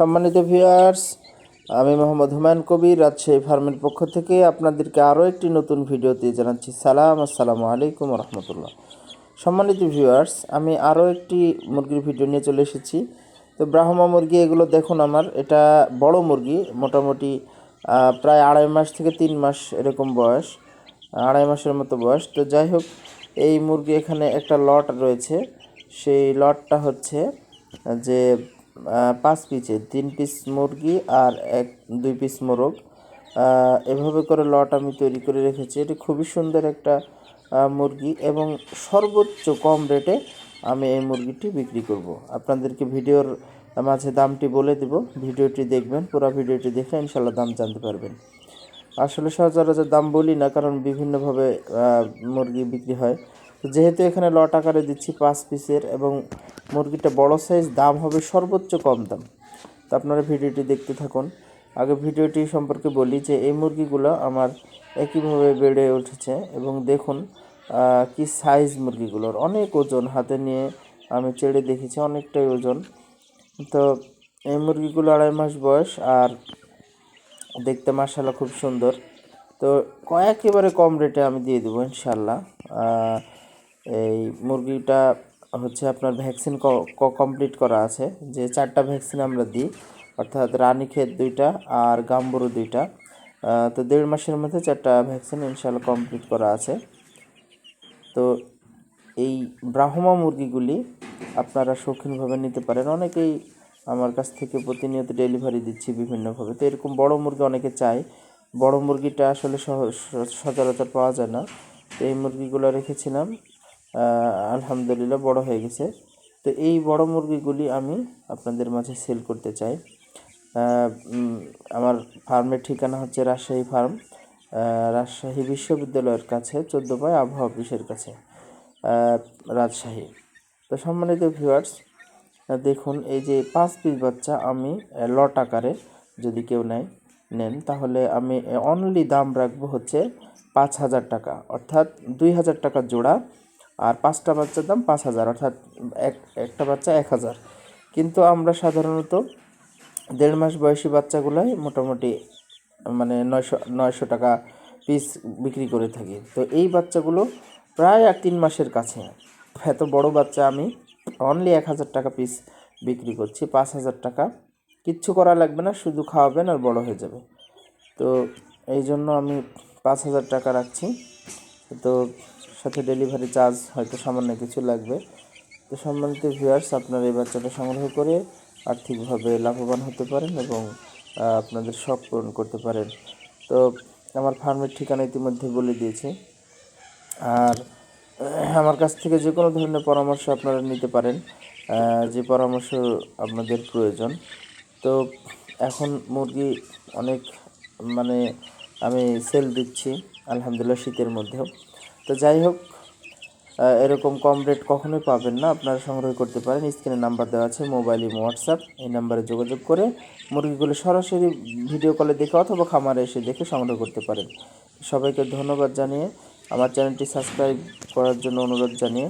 সম্মানিত ভিউয়ার্স আমি মোহাম্মদ হুমায়ুন কবির, রাজশাহী ফার্মের পক্ষ থেকে আপনাদেরকে আরও একটি নতুন ভিডিওতে জানাচ্ছি সালাম, আসসালামু আলাইকুম রহমতুল্লাহ সম্মানিত ভিউয়ার্স আমি আরও একটি মুরগির ভিডিও নিয়ে চলে এসেছি। তো ব্রাহ্মা মুরগি, এগুলো দেখুন আমার, এটা বড় মুরগি, মোটামুটি প্রায় আড়াই মাস থেকে তিন মাস এরকম বয়স, আড়াই মাসের মতো বয়স। তো যাই হোক, এই মুরগি এখানে একটা লট রয়েছে। সেই লটটা হচ্ছে যে পাঁচ পিসের তিন পিস মুরগি আর এক, দুই পিস মোরগ। এভাবে করে লট আমি তৈরি করে রেখেছি। এটি খুবই সুন্দর একটা মুরগি এবং সর্বোচ্চ কম রেটে আমি এই মুরগিটি বিক্রি করব। আপনাদেরকে ভিডিওর মাঝে দামটি বলে দেব। ভিডিওটি দেখবেন, পুরো ভিডিওটি দেখে ইনশাল্লাহ দাম জানতে পারবেন। আসলে সচরাচর দাম বলি না, কারণ বিভিন্নভাবে মুরগি বিক্রি হয়। তো যেহেতু এখানে লট আকারে দিচ্ছি পাঁচ পিসের এবং মুরগিটা বড় সাইজ দাম হবে সর্বোচ্চ কম দাম। তো আপনারা ভিডিওটি দেখতে থাকুন। আগে ভিডিওটি সম্পর্কে বলি যে, এই মুরগিগুলো আমার একইভাবে বেড়ে উঠেছে এবং দেখুন কি সাইজ মুরগিগুলোর। অনেক ওজন হাতে নিয়ে আমি চেড়ে দেখেছি, অনেকটাই ওজন। তো এই মুরগিগুলো আড়াই মাস বয়স আর দেখতে মার্শাল্লাহ খুব সুন্দর। তো একেবারে কম রেটে আমি দিয়ে দেবো ইনশাল্লাহ এই মুরগিটা হচ্ছে আপনার ভ্যাকসিন কমপ্লিট করা আছে। যে চারটা ভ্যাকসিন আমরা দিই, অর্থাৎ রানীক্ষেত দুইটা আর গাম্বুরু দুইটা। তো দেড় মাসের মধ্যে চারটা ভ্যাকসিন ইনশাল্লাহ কমপ্লিট করা আছে। তো এই ব্রাহ্মা মুরগিগুলি আপনারা শৌখিনভাবে নিতে পারেন। অনেকেই আমার কাছ থেকে প্রতিনিয়ত ডেলিভারি দিচ্ছি বিভিন্নভাবে। তো এরকম বড় মুরগি অনেকে চায়। বড় মুরগিটা আসলে সচরাচর পাওয়া যায় না। তো এই মুরগিগুলো রেখেছিলাম। আলহামদুলিল্লাহ বড় হয়ে গেছে। তো এই বড় মুরগিগুলি আমি আপনাদের মাঝে সেল করতে চাই। আমার ফার্মের ঠিকানা হচ্ছে রাজশাহী ফার্ম রাজশাহী বিশ্ববিদ্যালয়ের কাছে, চোদ্দ পায় আবহাওয়া অফিসের কাছে। রাজশাহী। তো সম্মানিত ভিউয়ার্স দেখুন, এই যে পাঁচ পিস বাচ্চা আমি লট আকারে যদি কেউ নেয়, নেন, তাহলে আমি অনলি দাম রাখব হচ্ছে পাঁচ হাজার টাকা। অর্থাৎ দুই হাজার টাকা জোড়া, আর পাঁচটা বাচ্চার দাম পাঁচ হাজার, অর্থাৎ এক, একটা বাচ্চা এক হাজার। কিন্তু আমরা সাধারণত দেড় মাস বয়সী বাচ্চাগুলাই মোটামুটি মানে নয়শো নয়শো টাকা পিস বিক্রি করে থাকি। তো এই বাচ্চাগুলো প্রায় আর তিন মাসের কাছে। এত বড় বাচ্চা আমি অনলি এক হাজার টাকা পিস বিক্রি করছি, পাঁচ হাজার টাকা। কিচ্ছু করা লাগবে না, শুধু খাওয়াবেন আর বড় হয়ে যাবে। তো এই জন্য আমি পাঁচ হাজার টাকা রাখছি। তো সাথে ডেলিভারি চার্জ হয়তো সামান্য কিছু লাগবে। তো সম্মানিত ভিউয়ার্স আপনারা এই বাচ্চাটা সংগ্রহ করে আর্থিকভাবে লাভবান হতে পারেন এবং আপনাদের শখ পূরণ করতে পারেন। তো আমার ফার্মের ঠিকানা ইতিমধ্যে বলে দিয়েছি। আর আমার কাছ থেকে যে কোনো ধরনের পরামর্শ আপনারা নিতে পারেন যে পরামর্শ আপনাদের প্রয়োজন। তো এখন মুরগি অনেক মানে আমি সেল দিচ্ছি, আলহামদুলিল্লাহ শীতের মধ্যেও। তো যাই হোক এরকম কম রেট কখনোই পাবেন না, আপনারা সংগ্রহ করতে পারেন। স্ক্রিনে নাম্বার দেওয়া আছে মোবাইল এবং হোয়াটসঅ্যাপ এই নাম্বারে যোগাযোগ করে মুরগিগুলো সরাসরি ভিডিও কলে দেখে অথবা খামারে এসে দেখে সংগ্রহ করতে পারেন। সবাইকে ধন্যবাদ জানিয়ে আমার চ্যানেলটি সাবস্ক্রাইব করার জন্য অনুরোধ জানিয়ে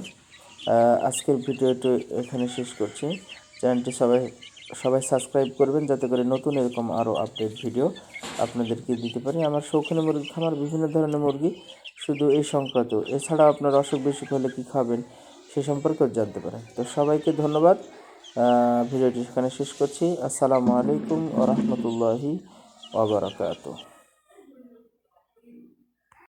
আজকের ভিডিওটি এখানে শেষ করছি। চ্যানেলটি সবাই সবাই সাবস্ক্রাইব করবেন যাতে করে নতুন এরকম আরও আপডেট ভিডিও আপনাদেরকে দিতে পারি। আমার শৌখিনী মুরগি, খামার, বিভিন্ন ধরনের মুরগি, শুধু এই সংক্রান্ত। এছাড়াও আপনার অসুখ বিসুখ হলে কী খাবেন সে সম্পর্কেও জানতে পারেন। তো সবাইকে ধন্যবাদ। ভিডিওটি এখানে শেষ করছি। আসসালামু আলাইকুম ও রহমতুল্লাহি